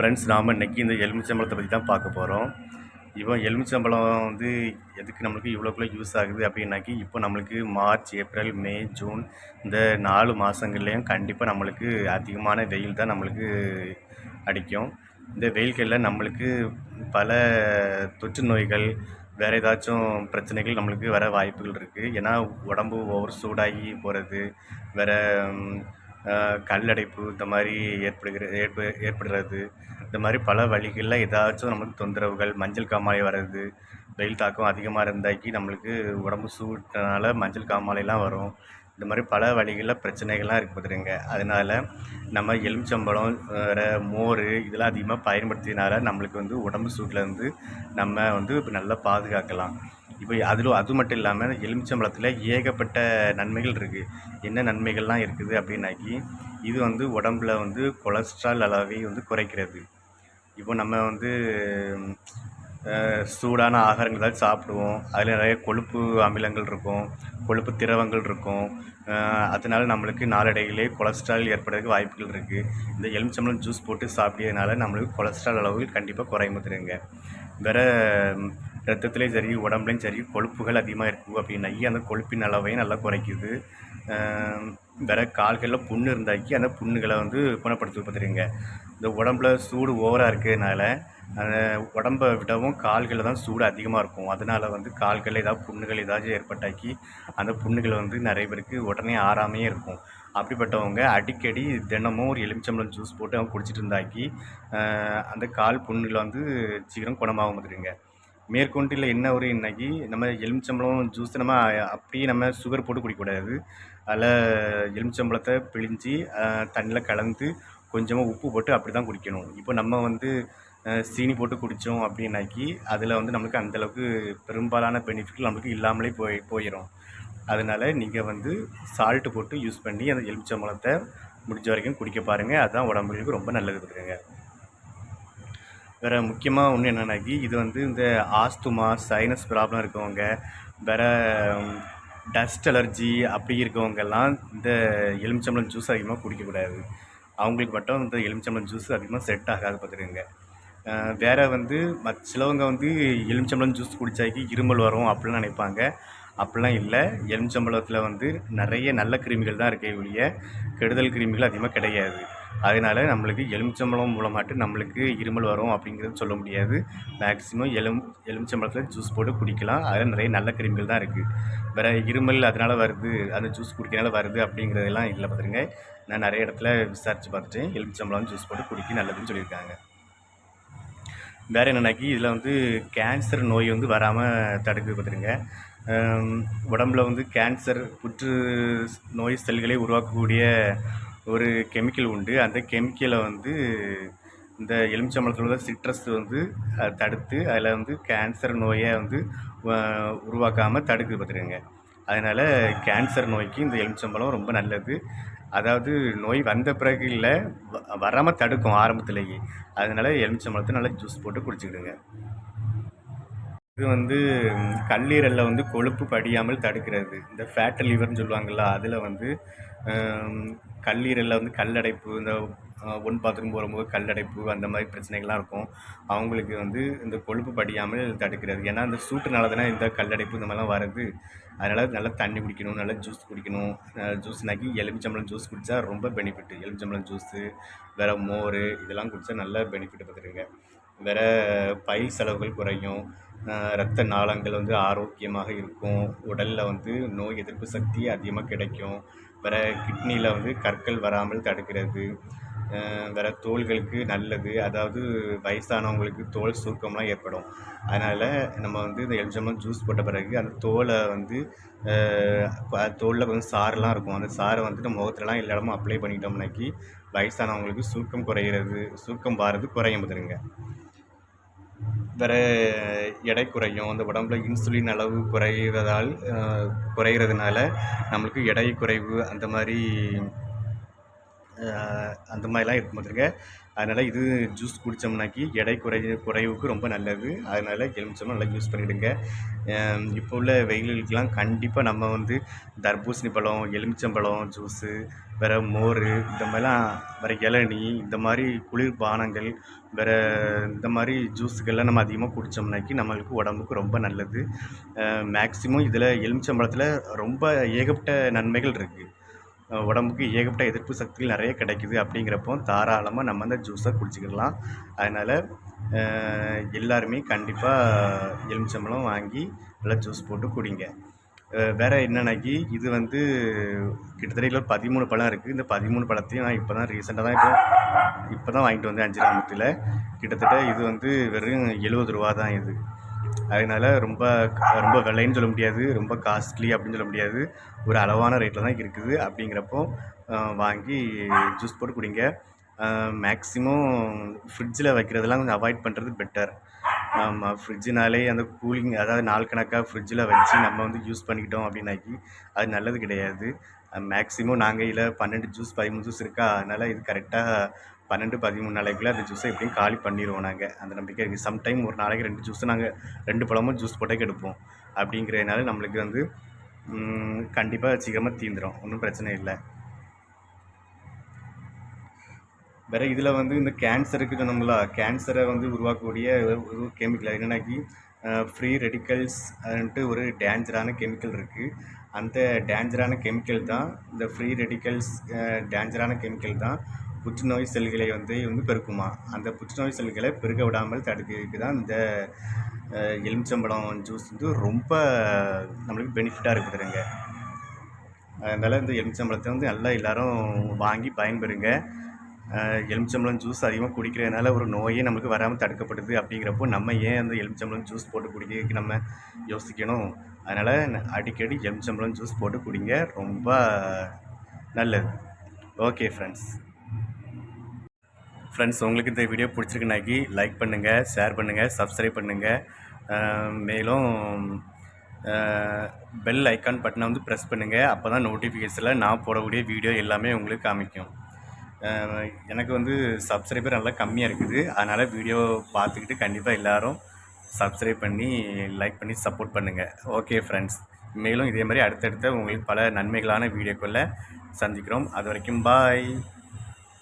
Friends நாம் இன்னைக்கு இந்த எலுமிச்சம்பழத்தை பற்றி தான் பார்க்க போகிறோம் இப்போ எலுமிச்சம்பழம் வந்து எதுக்கு நம்மளுக்கு இவ்வளோக்குள்ள யூஸ் ஆகுது அப்படின்னாக்கி இப்போ நம்மளுக்கு மார்ச் ஏப்ரல் மே ஜூன் இந்த நாலு மாதங்கள்லேயும் கண்டிப்பாக நம்மளுக்கு அதிகமான வெயில் தான் நம்மளுக்கு அடிக்கும். இந்த வெயில்களில் நம்மளுக்கு பல தொற்று நோய்கள் வேறு ஏதாச்சும் பிரச்சனைகள் நம்மளுக்கு வர வாய்ப்புகள் இருக்குது ஏன்னா உடம்பு ஓவர் சூடாகி போகிறது வேறு கல்லடைப்பு இந்த மாதிரி ஏற்படுகிற ஏற்ப ஏற்படுறது. இந்த மாதிரி பல வழிகளில் ஏதாச்சும் நமக்கு தொந்தரவுகள் மஞ்சள் காமாலை வர்றது வெயில் தாக்கம் அதிகமாக இருந்தாக்கி நம்மளுக்கு உடம்பு சூட்டினால மஞ்சள் காமாலைலாம் வரும். இந்த மாதிரி பல வழிகளில் பிரச்சனைகள்லாம் இருக்குது பார்த்துருங்க அதனால் நம்ம எலுமிச்சம்பழம் வேறு மோர் இதெல்லாம் அதிகமாக பயன்படுத்தினால நம்மளுக்கு வந்து உடம்பு சூட்டிலேருந்து நம்ம வந்து இப்போ நல்லா பாதுகாக்கலாம். இப்போ அதில் அது மட்டும் இல்லாமல் எலுமிச்சம்பழத்தில் ஏகப்பட்ட நன்மைகள் இருக்குது என்ன நன்மைகள்லாம் இருக்குது அப்படின்னாக்கி இது வந்து உடம்புல வந்து கொலஸ்ட்ரால் அளவை வந்து குறைக்கிறது. இப்போ நம்ம வந்து சூடான ஆகாரங்கள் ஏதாவது சாப்பிடுவோம். அதில் நிறைய கொழுப்பு அமிலங்கள் இருக்கும். கொழுப்பு திரவங்கள் இருக்கும். அதனால் அதனால நம்மளுக்கு நாளடையிலே கொலஸ்ட்ரால் ஏற்படுறதுக்கு வாய்ப்புகள் இருக்குது இந்த எலுமிச்சம்பழம் ஜூஸ் போட்டு சாப்பிட்டதுனால நம்மளுக்கு கொலஸ்ட்ரால் அளவுகள் கண்டிப்பாக குறையும் வேறு ரத்தத்துலேயும் சரி உடம்புலையும் சரி கொழுப்புகள் அதிகமாக இருக்கும் அப்படின்னாக்கி அந்த கொழுப்பின் அளவையும் நல்லா குறைக்குது. வேறு கால்களில் புண்ணு இருந்தாக்கி அந்த புண்ணுகளை வந்து குணப்படுத்தி பார்த்துருங்க இந்த உடம்புல சூடு ஓவராக இருக்கிறதுனால அந்த உடம்பை விடவும் கால்களில் தான் சூடு அதிகமாக இருக்கும். அதனால வந்து கால்களில் ஏதாவது புண்ணுகள் ஏதாச்சும் ஏற்பட்டாக்கி அந்த புண்ணுகள் வந்து நிறைய பேருக்கு உடனே ஆறாமையே இருக்கும். அப்படிப்பட்டவங்க அடிக்கடி தினமும் ஒரு எலுமிச்சம்பழம் ஜூஸ் போட்டு அவங்க குடிச்சிட்டு இருந்தாக்கி அந்த கால் புண்ணுகளை வந்து சீக்கிரம் குணமாகும் பார்த்துருங்க மேற்கொண்டு இல்லை என்ன ஒரு இன்னைக்கு நம்ம எலுமிச்சம்பழம் ஜூஸ் நம்ம அப்படியே நம்ம சுகர் போட்டு குடிக்கக்கூடாது. அதில் எலுமிச்சம்பழத்தை பிழிஞ்சு தண்ணியில் கலந்து கொஞ்சமாக உப்பு போட்டு அப்படி தான் குடிக்கணும். இப்போ நம்ம வந்து சீனி போட்டு குடித்தோம் அப்படின்னாக்கி அதில் வந்து நம்மளுக்கு அந்தளவுக்கு பெரும்பாலான பெனிஃபிட் நம்மளுக்கு இல்லாமலே போய் போயிடும் அதனால் நீங்கள் வந்து சால்ட்டு போட்டு யூஸ் பண்ணி அந்த எலுமிச்சம்பழத்தை முடிஞ்ச வரைக்கும் குடிக்க பாருங்கள் அதுதான் உடம்புகளுக்கு ரொம்ப நல்லது பார்த்துக்கங்க வேறு முக்கியமாக ஒன்று என்னென்னாக்கி இது வந்து இந்த ஆஸ்துமா சைனஸ் ப்ராப்ளம் இருக்கவங்க வேறு டஸ்ட் அலர்ஜி அப்படி இருக்கவங்கெல்லாம் இந்த எலுமிச்சம்பழம் ஜூஸ் அதிகமாக குடிக்கக்கூடாது. அவங்களுக்கு மட்டும் இந்த எலுமிச்சம்பழம் ஜூஸ் அதிகமாக செட் ஆகாது பார்த்துருங்க வேறு வந்து மத் சிலவங்க வந்து எலுமிச்சம்பழம் ஜூஸ் குடித்தாக்கி இருமல் வரும் அப்படிலாம் நினைப்பாங்க. அப்படிலாம் இல்லை. எலுமிச்சம்பழத்தில் வந்து நிறைய நல்ல கிருமிகள் தான் இருக்கே ஒழிய கெடுதல் கிருமிகள் அதிகமாக கிடையாது. அதனால் நம்மளுக்கு எலுமிச்சம்பழம் மூலமாட்டு நம்மளுக்கு இருமல் வரும் அப்படிங்கிறது சொல்ல முடியாது. மேக்ஸிமம் எலும் எலுமிச்சம்பழத்தில் ஜூஸ் போட்டு குடிக்கலாம். அதில் நிறைய நல்ல கிருமிகள் தான் இருக்குது வேறு இருமல் அதனால் வருது அந்த ஜூஸ் குடிக்கிறனால வருது அப்படிங்கிறதெல்லாம் இல்லை பார்த்துருங்க நான் நிறைய இடத்துல விசாரித்து பார்த்துட்டேன் எலுமிச்சம்பழம் ஜூஸ் போட்டு குடிக்க நல்லதுன்னு சொல்லியிருக்காங்க. வேறு என்னன்னாக்கி இதில் வந்து கேன்சர் நோய் வந்து வராமல் தடுக்குது பார்த்துருங்க உடம்புல வந்து கேன்சர் புற்று நோய் செல்களை உருவாக்கக்கூடிய ஒரு கெமிக்கல் உண்டு. அந்த கெமிக்கலை வந்து இந்த எலுமிச்சம்பழத்தில் உள்ள சிட்ரஸ் வந்து அதை தடுத்து அதில் வந்து கேன்சர் நோயை வந்து உருவாக்காமல் தடுக்குது பார்த்துருங்க அதனால் கேன்சர் நோய்க்கு இந்த எலுமிச்சம்பழம் ரொம்ப நல்லது. அதாவது நோய் வந்த பிறகு இல்லை வராமல் தடுக்கும் ஆரம்பத்திலேயே. அதனால எலுமிச்சம்பழத்தை நல்லா ஜூஸ் போட்டு குடிச்சிக்கிடுங்க. இது வந்து கல்லீரலில் வந்து கொழுப்பு படியாமல் தடுக்கிறது. இந்த ஃபேட் லிவர்னு சொல்லுவாங்கள்ல அதில் வந்து கல்லீரலில் வந்து கல்லடைப்பு இந்த ஒன் பாத்ரூம் போகும்போது கல்லடைப்பு அந்த மாதிரி பிரச்சனைகள்லாம் இருக்கும். அவங்களுக்கு வந்து இந்த கொழுப்பு படியாமல் தடுக்கிறது. ஏன்னா அந்த சூட்டுனால தானே இந்த கல்லடைப்பு இந்த மாதிரிலாம் வருது அதனால் நல்லா தண்ணி குடிக்கணும் நல்லா ஜூஸ் குடிக்கணும். ஜூஸ்னாக்கி எலுமிச்சம்பழம் ஜூஸ் குடித்தா ரொம்ப பெனிஃபிட் எலுமிச்சம்பழம் ஜூஸு வேறு மோர் இதெல்லாம் குடித்தா நல்ல பெனிஃபிட் பார்த்துருங்க வேறு பயில் செலவுகள் குறையும். இரத்த நாளங்கள் வந்து ஆரோக்கியமாக இருக்கும். உடலில் வந்து நோய் எதிர்ப்பு சக்தி அதிகமாக கிடைக்கும். வேற கிட்னியில் வந்து கற்கள் வராமல் தடுக்கிறது அஹ் வேற தோள்களுக்கு நல்லது அதாவது வயசானவங்களுக்கு தோல் சுருக்கம்லாம் ஏற்படும். அதனால் நம்ம வந்து இந்த எலுமிச்சம்பழம் ஜூஸ் போட்ட பிறகு அந்த தோலை வந்து தோலில் கொஞ்சம் சாரெலாம் இருக்கும். அந்த சாரை வந்து நம்ம முகத்துலலாம் எல்லா இடமும் அப்ளை பண்ணிட்டோம்னாக்கி வயசானவங்களுக்கு சுருக்கம் குறையிறது சுருக்கம் வாரது குறையும் பார்த்துருங்க வேறு எடை குறையும். அந்த உடம்புல இன்சுலின் அளவு குறைவதால் குறைகிறதுனால குறையிறதுனால நம்மளுக்கு எடை குறைவு அந்த மாதிரி அந்த மாதிரிலாம் இருக்கும் பார்த்துருங்க அதனால் இது ஜூஸ் குடித்தோம்னாக்கி எடை குறை குறைவுக்கு ரொம்ப நல்லது. அதனால் எலுமிச்சம்பழம் நல்லா யூஸ் பண்ணிவிடுங்க இப்போ உள்ள வெயிலுக்கெலாம் கண்டிப்பாக நம்ம வந்து தர்பூசணி பழம் எலுமிச்சம்பழம் ஜூஸு வேறு மோர் இந்த மாதிரிலாம் வேறு இளநீ இந்த மாதிரி குளிர்பானங்கள் வேறு இந்த மாதிரி ஜூஸுக்கெல்லாம் நம்ம அதிகமாக குடித்தோம்னாக்கி நம்மளுக்கு உடம்புக்கு ரொம்ப நல்லது. மேக்ஸிமம் இதில் எலுமிச்சம்பழத்தில் ரொம்ப ஏகப்பட்ட நன்மைகள் இருக்குது உடம்புக்கு ஏகப்பட்ட எதிர்ப்பு சக்திகள் நிறைய கிடைக்குது அப்படிங்கிறப்போ தாராளமாக நம்ம அந்த ஜூஸை குடிச்சிக்கிடலாம். அதனால் எல்லாருமே கண்டிப்பாக எலுமிச்சம்பழம் வாங்கி நல்லா ஜூஸ் போட்டு குடிங்க. வேறு என்னென்னாக்கி என்னன்னாக்கி இது வந்து கிட்டத்தட்ட இதில் பதிமூணு பழம் இருக்குது இந்த பதிமூணு பழத்தையும் நான் இப்போ தான் ரீசெண்டாக தான் இப்போ இப்போ தான் வாங்கிட்டு வந்தேன் அஞ்சு கிராமத்தில். கிட்டத்தட்ட இது வந்து வெறும் எழுபது ரூபா தான் இது. அதனால ரொம்ப ரொம்ப விலைன்னு சொல்ல முடியாது ரொம்ப காஸ்ட்லி அப்படின்னு சொல்ல முடியாது. ஒரு அளவான ரேட்டில் தான் இருக்குது. அப்படிங்கிறப்போ வாங்கி ஜூஸ் போட்டு குடிங்க. மேக்ஸிமம் ஃப்ரிட்ஜில் வைக்கிறதெல்லாம் கொஞ்சம் அவாய்ட் பண்ணுறது பெட்டர் ஆமாம் ஃப்ரிட்ஜுனாலே அந்த கூலிங் அதாவது நாள் கணக்காக ஃப்ரிட்ஜில் வச்சு நம்ம வந்து யூஸ் பண்ணிக்கிட்டோம் அப்படின்னாக்கி அது நல்லது கிடையாது. மேக்ஸிமம் நாங்கள் இதில் பன்னெண்டு ஜூஸ் பதிமூணு ஜூஸ் இருக்கா? அதனால் இது கரெக்டாக பன்னெண்டு பதிமூணு நாளைக்குள்ளே அந்த ஜூஸை எப்படியும் காலி பண்ணிடுவோம் நாங்கள் அந்த நம்பிக்கை இருக்குது சம்டைம் ஒரு நாளைக்கு ரெண்டு ஜூஸ் நாங்கள் ரெண்டு பழமும் ஜூஸ் போட்டே எடுப்போம் அப்படிங்கிறதுனால நம்மளுக்கு வந்து கண்டிப்பாக சீக்கிரமாக தீந்துடும் ஒன்றும் பிரச்சனை இல்லை. வேறு இதில் வந்து இந்த கேன்சருக்கு சொன்னோம்ல கேன்சரை வந்து உருவாக்கக்கூடிய ஒரு கெமிக்கல் என்னன்னாக்கி ஃப்ரீ ரெடிக்கல்ஸ் அதுன்ட்டு ஒரு டேஞ்சரான கெமிக்கல் இருக்குது அந்த டேஞ்சரான கெமிக்கல் தான் இந்த ஃப்ரீ ரெடிக்கல்ஸ் டேஞ்சரான கெமிக்கல் தான் புற்றுநோய் செல்களை வந்து வந்து பெருக்குமா? அந்த புற்றுநோய் செல்களை பெருக்க விடாமல் தடுக்கிறதுக்கு தான் இந்த எலுமிச்சம்பழம் ஜூஸ் வந்து ரொம்ப நம்மளுக்கு பெனிஃபிட்டாக இருக்குதுங்க அதனால் இந்த எலுமிச்சம்பழத்தை வந்து நல்லா எல்லோரும் வாங்கி பயன்பெறுங்க. எலுமிச்சம்பழம் ஜூஸ் அதிகமாக குடிக்கிறதுனால ஒரு நோயே நம்மளுக்கு வராமல் தடுக்கப்படுது அப்படிங்கிறப்போ நம்ம ஏன் அந்த எலுமிச்சம்பழம் ஜூஸ் போட்டு குடிக்கிறதுக்கு நம்ம யோசிக்கணும்? அதனால் அடிக்கடி எலுமிச்சம்பழம் ஜூஸ் போட்டு குடிங்க. ரொம்ப நல்லது. ஓகே ஃப்ரெண்ட்ஸ் ஃப்ரெண்ட்ஸ் உங்களுக்கு இந்த வீடியோ பிடிச்சிருக்குனாக்கி லைக் பண்ணுங்கள் ஷேர் பண்ணுங்கள் சப்ஸ்கிரைப் பண்ணுங்கள் மேலும் பெல் ஐக்கான் பட்டனை வந்து ப்ரெஸ் பண்ணுங்கள் அப்போ தான் நோட்டிஃபிகேஷனில் நான் போடக்கூடிய வீடியோ எல்லாமே உங்களுக்கு காமிக்கும். எனக்கு வந்து சப்ஸ்கிரைபர் நல்லா கம்மியாக இருக்குது. அதனால் வீடியோ பார்த்துக்கிட்டு கண்டிப்பாக எல்லாரும் சப்ஸ்கிரைப் பண்ணி லைக் பண்ணி சப்போர்ட் பண்ணுங்கள் ஓகே ஃப்ரெண்ட்ஸ் மேலும் இதே மாதிரி அடுத்தடுத்த உங்களுக்கு பல நன்மைகளான வீடியோக்களை சந்திக்கிறோம். அது வரைக்கும் பாய்